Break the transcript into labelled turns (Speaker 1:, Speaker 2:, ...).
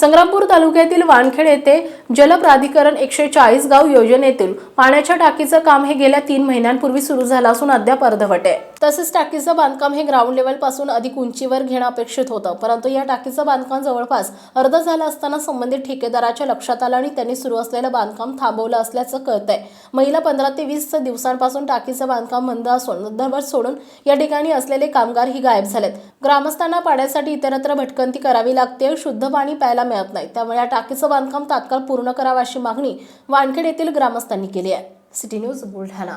Speaker 1: संग्रामपूर तालुक्यातील वानखेड येथे जलप्राधिकरण एकशे चाळीस गाव योजनेतील पाण्याच्या टाकीचं काम हे गेल्या तीन महिन्यांपूर्वी सुरू झालं असून अद्याप अर्धवट आहे. तसेच टाकीचं बांधकाम हे ग्राउंड लेवलपासून अधिक उंचीवर घेणं अपेक्षित होतं. परंतु या टाकीचं बांधकाम जवळपास अर्ध झालं असताना संबंधित ठेकेदाराच्या लक्षात आलं आणि त्यांनी सुरू असलेलं बांधकाम थांबवलं असल्याचं कळतंय. महिला पंधरा ते वीस दिवसांपासून टाकीचं बांधकाम बंद असून अर्धवट सोडून या ठिकाणी असलेले कामगार ही गायब झालेत. ग्रामस्थांना पाण्यासाठी इतरत्र भटकंती करावी लागते. शुद्ध पाणी प्यायला मिळत नाही. त्यामुळे या टाकीचं बांधकाम तात्काळ पूर्ण करावं अशी मागणी वानखेड येथील ग्रामस्थांनी केली आहे. City news Buldhana.